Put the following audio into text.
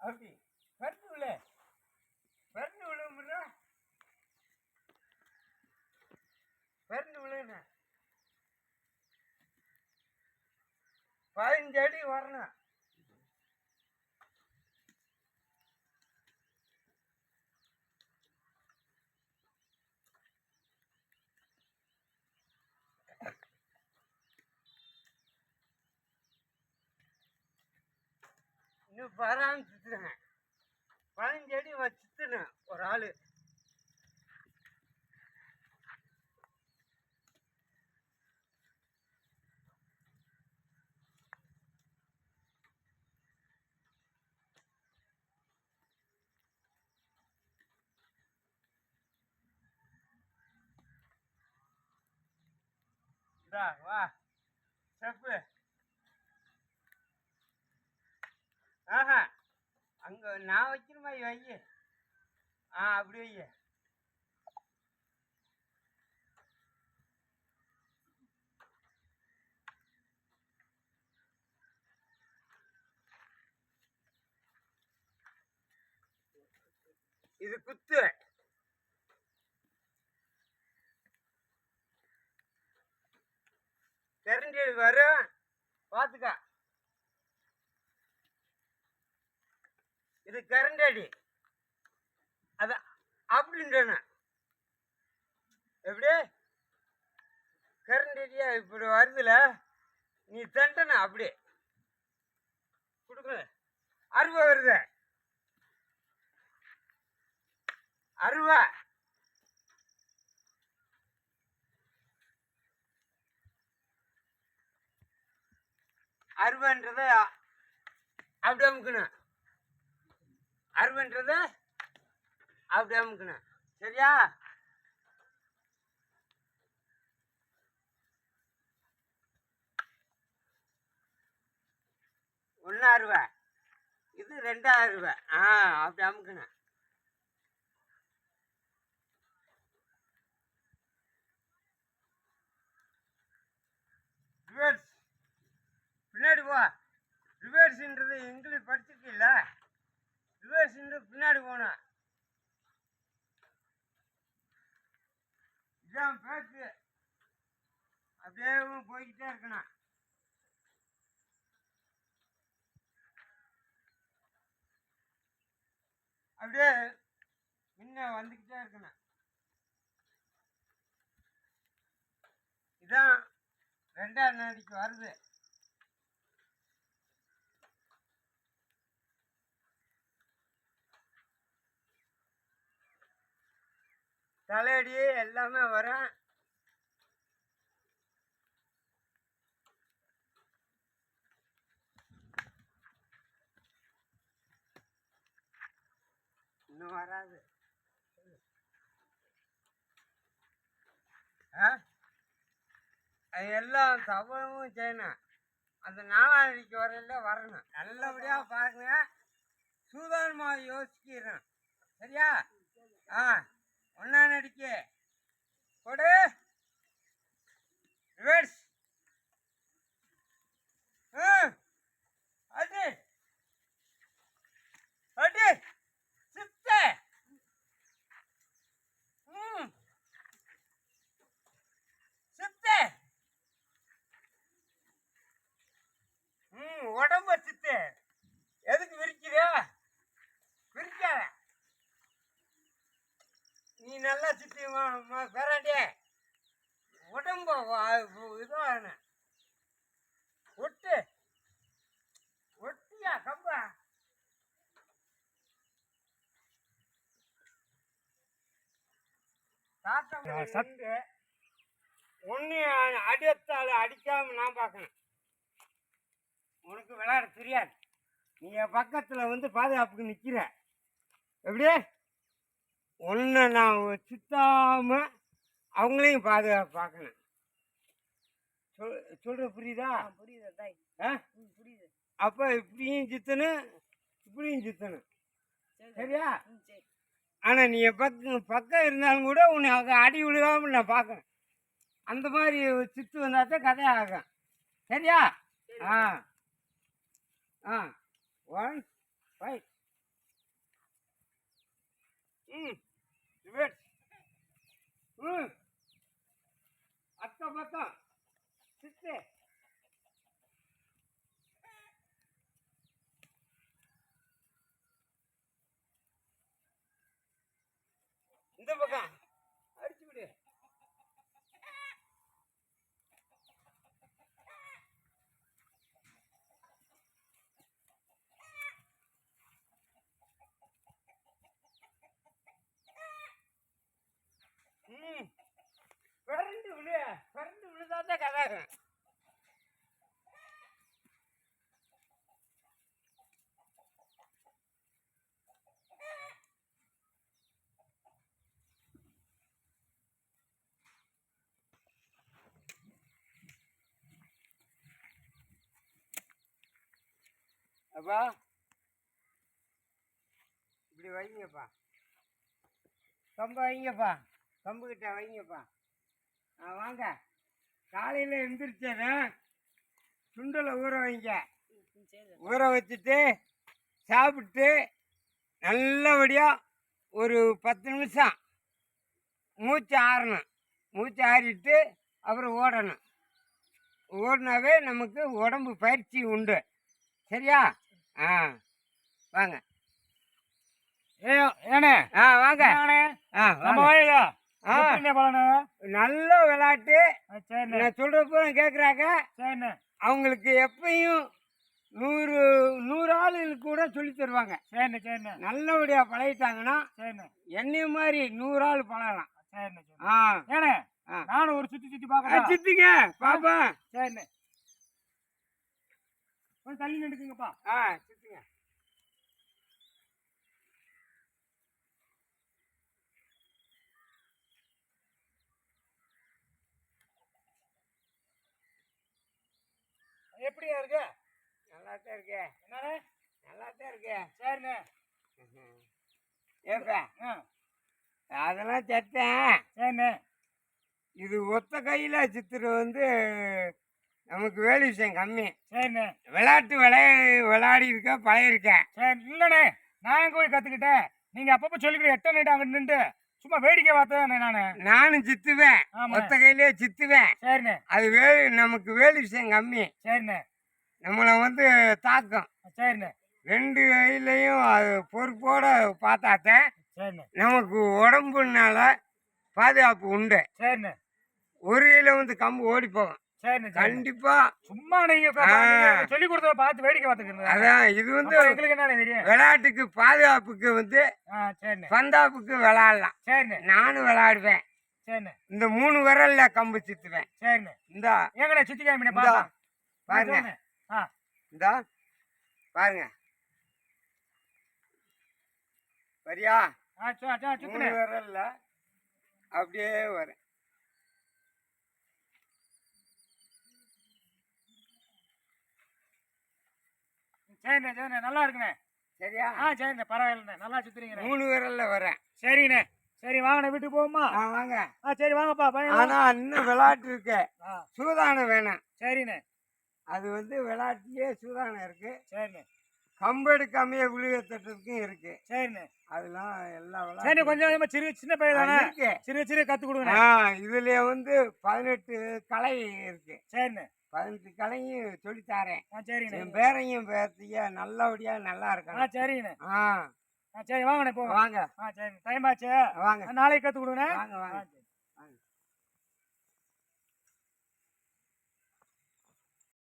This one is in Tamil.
அப்படி பறந்து விழ. பறந்து விழுமுன்னா பறந்து விழுண்ண பதினஞ்சு அடி வரணும். இன்னும் வரான்னு சுற்றுனேன் பதினஞ்சு அடி ஒரு ஆள். இந்தா வா. செப்பு. ஆஹா அங்க நான் வைக்கிற மாதிரி வை ஆ அப்படி வைங்க இது குத்து. இது கரண்ட் அடி அது அப்படின்றன எப்படி? கரண்ட் அடியா இப்படி வருதுல. நீ தண்டன அப்படி. கொடுக்கல அருவா வருது. அருவா. அருவான்றத அப்படி அமுக்கணும். அருவன்றது அப்படி அமுக்கணும். சரியா? ஒன்றா அருவா. இது ரெண்டா ரூபாய் ஆ அப்படி அமுக்கணும். ரிவர்ஸ் பின்னாடி போ. ரிவர்ஸ்ன்றது இங்கிலீஷ் படிச்சிருக்கீல்ல? ரிவர்ஸ்ன்றது பின்னாடி போனேன் இதான் பேத்து அப்படியே போய்கிட்டே இருக்கணும். அப்படியே முன்ன வந்துக்கிட்டே இருக்கணும். இதான் ரெண்டாம் நாளைக்கு வருது. தலையடி எல்லாமே வரும் இன்னும் வராது. ஆ? அது எல்லாம் தவறும் செய்யணும். அந்த நாளாடிக்கு வரையில வரணும். நல்லபடியாக பாருங்க. சூதானமாக யோசிக்கிறேன். சரியா? ஆ. ஒன்னா நடிக்க. கொடு ரிவர்ஸ் ஆ அடி அடி சித்த ம் சித்த ம் உடம்ப சித்து எதுக்கு விரிக்கிறியா விரிக்காத நீ நல்லா சித்தி பெறாண்டே உடம்ப இதான ஒட்டு ஒட்டியா கம்பா சத்து ஒன்று அடித்தால் அடிக்காம நான் பார்க்கணும். உனக்கு விளையாட தெரியாது. நீ என் பக்கத்தில் வந்து பாதுகாப்புக்கு நிற்கிற எப்படி? ஒன்று நான் சுத்தாம அவங்களையும் பாதுகாப்பு பார்க்கணும். சொல் சொல்கிற புரியுதா? புரியுது தாய். ஆ? ம் புரியுது. அப்போ இப்படியும் சுற்றணும் இப்படியும் சுற்றணும் சரி சரியா? ம் சரி. ஆனால் நீ பக்கம் பக்கம் இருந்தாலும் கூட உன்னை அதை அடி விழுகாமல் நான் பார்க்குறேன். அந்த மாதிரி சித்து வந்தால் தான் கதை ஆகும். சரியா? ஆ. ஆ. ஒன் ஃபைவ் ம். இந்த பக்கம். அடிச்சு விடு. ம். பிறண்டு விழு. பிறண்டு விழுதாதான் கதை. அப்பா. இப்படி வைங்கப்பா. கம்பு வைங்கப்பா. கம்பு கிட்ட வைங்கப்பா. ஆ வாங்க. காலையில் எந்திரிச்சேன்னா சுண்டலை ஊற வைங்க. ஊற வச்சுட்டு சாப்பிட்டு நல்லபடியாக ஒரு பத்து நிமிஷம் மூச்சு ஆறணும். மூச்சு ஆறிட்டு அப்புறம் ஓடணும். ஓடினாவே நமக்கு உடம்பு பயிற்சி உண்டு. சரியா? ஆ வாங்க. ஏண்ணே ஆ வாங்க. ஆ நம்ம வாங்க. நல்ல விளையாட்டு. நான் சொல்கிற பூரா கேட்குறாங்க அவங்களுக்கு எப்பயும் நூறு நூறு ஆளுகளுக்கு கூட சொல்லி தருவாங்க. நல்லபடியாக பழகிட்டாங்கன்னா என்னைய மாதிரி நூறு ஆள் பழகலாம். நானும் ஒரு சுத்தி சுத்தி பார்க்கறேன். சித்துங்க பாப்பா சரிண்ணே கொஞ்சம் நின்றுக்குங்கப்பா ஆ சித்துங்க. எப்படியா இருக்கு? நல்லா தான் இருக்கே என்னண்ணே? நல்லா தான் இருக்கே சரிண்ணே. ஏப்பா அதெல்லாம் செத்தேன். சரிண்ணே. இது ஒத்த கையில் சித்திர வந்து நமக்கு வேலை விஷயம் கம்மி. சரிண்ணே. விளையாட்டு விளைய விளையாடி இருக்க பழகிருக்கேன் சரி இல்லண்ணே. நான் போய் கத்துக்கிட்டேன். நீங்க அப்பப்ப சொல்லிக்கிட்டு எட்ட நைட்டு அங்க நின்று சும்மா வேடிக்கை பார்த்தேன் நானு? நானும் சித்துவேன். ஆமா. ஒத்த கையிலே சித்துவேன். சரிண்ணே. அது வேலு நமக்கு வேலை விஷயம் கம்மி. சரிண்ணே. நம்மளை வந்து தாக்கும். சரிண்ணே. ரெண்டு கையிலையும் அது பொறுப்போட பார்த்தாத்தான் சரிண்ணே. நமக்கு உடம்புனால பாதுகாப்பு உண்டு. சரிண்ணே. ஒரு கையில் வந்து கம்பு ஓடி போகும். கண்டிப்பா. சும்மா நீங்க. சொல்லி கொடுத்தத பார்த்து வேடிக்கை பார்த்துக்கிறது அதான் இது வந்து எங்களுக்கு என்ன தெரியும். விளையாட்டுக்கு பாதுகாப்புக்கு வந்து பந்தாப்புக்கு விளையாடலாம். சரிண்ணே. நானும் விளையாடுவேன். சரிண்ணே. இந்த மூணு விரல்ல கம்பு சித்துவேன். சரிண்ணே. இந்தா. ஏங்கண்ணே சுத்தி பார்த்தா பாருங்க. இந்தா. பாருங்க. சரியா மூணு விரல்ல அப்படியே வரும். சரிண்ணே சரிண்ணே நல்லா இருக்குண்ணே. சரியா? ஆ சரிண்ணே பரவாயில்லைண்ணே நல்லா சுத்துறீங்கண்ணே. மூணு விரல்ல வரேன் சரிண்ணே சரி வாங்கண்ணே வீட்டுக்கு போவோமா? ஆ வாங்க. ஆ சரி வாங்கப்பா பையன் ஆனா இன்னும் விளையாட்டு இருக்கு. சூதானம் வேணாம். சரிண்ணே. அது வந்து விளையாட்டுலயே சூதானம் இருக்கு. சரிண்ணே. கம்பு எடுக்காமையே விழுக தட்டுறதுக்கும் இருக்கு. சரிண்ணே. அதெல்லாம் எல்லா சரிண்ணே விளையாட்டு கொஞ்சம் கொஞ்சமா சிறு சின்ன பையன் தானே? இருக்கு. சிறு சிறு கத்து கொடுங்க ஆ இதுல வந்து பதினெட்டு கலை இருக்கு. சரிண்ணே. பதினெட்டு கலையும் சொல்லித்தாரேன். ஆ சரிண்ணே என் பேரையும் பேர்த்திய நல்லபடியா நல்லா ஆ இருக்கணும் சரிண்ணே ஆ. ஆ சரி வாங்கண்ணே போவோம் வாங்க. ஆ சரி டைம் ஆச்சு? வாங்க. நாளைக்கு கத்து கொடுங்க வாங்க வாங்க. ஆ,